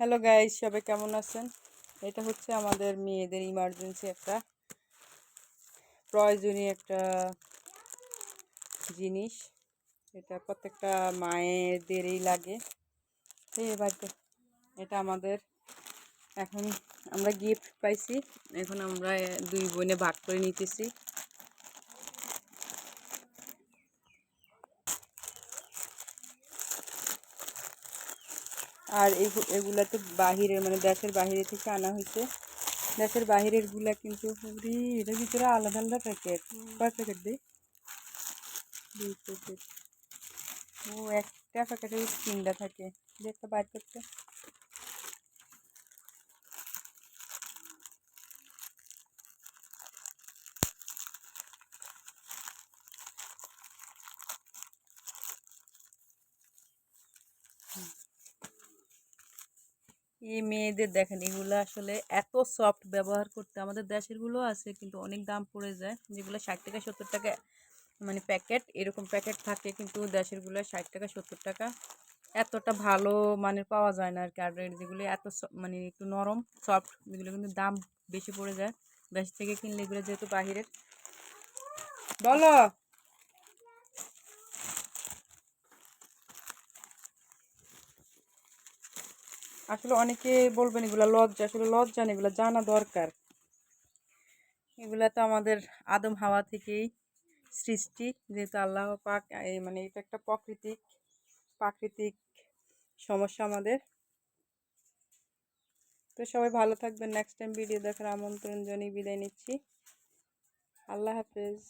Hello guys, সবাই কেমন আছেন? এটা হচ্ছে আমাদের মেয়েদের ইমার্জেন্সি একটা প্রয়োজনীয় একটা জিনিস। এটা প্রত্যেকটা মায়েদেরই লাগে। এই বাড়িতে, এটা আমাদের। এখন আমরা গিফট পাইছি। এখন আমরা দুই বোনে ভাগ করে নিতেছি। আর এগু- এগুলা তো বাহিরের মানে দেশের বাহিরে থেকে আনা হয়েছে। দেশের বাহিরেরগুলা কিন্তু পুরি, এটার ভিতরে আলাদা আলাদা প্যাকেট কয় প্যাকেট দিই দুই প্যাকেট ও, একটা প্যাকেটের তিনটা থাকে। যে একটা বাইর করতে। এই মেয়েদের দেখেন, এগুলো আসলে এত সফট ব্যবহার করতে আমাদের দেশেরগুলো আছে, কিন্তু অনেক দাম পড়ে যায়। যেগুলো ষাট টাকা, সত্তর টাকা মানে প্যাকেট, এরকম প্যাকেট থাকে, কিন্তু দেশেরগুলো ষাট টাকা, সত্তর টাকা, এতটা ভালো মানের পাওয়া যায় না আর কি আর যেগুলো এত মানে একটু নরম, সফট যেগুলো কিন্তু দাম বেশি পড়ে যায়। দেশ থেকে কিনলে এগুলো যেহেতু বাহিরের। বলো! আসলে অনেকে বলবেন এগুলা লজ্জা, আসলে লজ্জা না, এগুলো জানা দরকার। এগুলা তো আমাদের আদম হাওয়া থেকেই সৃষ্টি, যেহেতু আল্লাহ পাক মানে এটা একটা প্রাকৃতিক প্রাকৃতিক সমস্যা আমাদের। তো সবাই ভালো থাকবেন নেক্সট টাইম ভিডিও দেখার আমন্ত্রণ জানিয়ে বিদায় নিচ্ছি। আল্লাহ হাফেজ।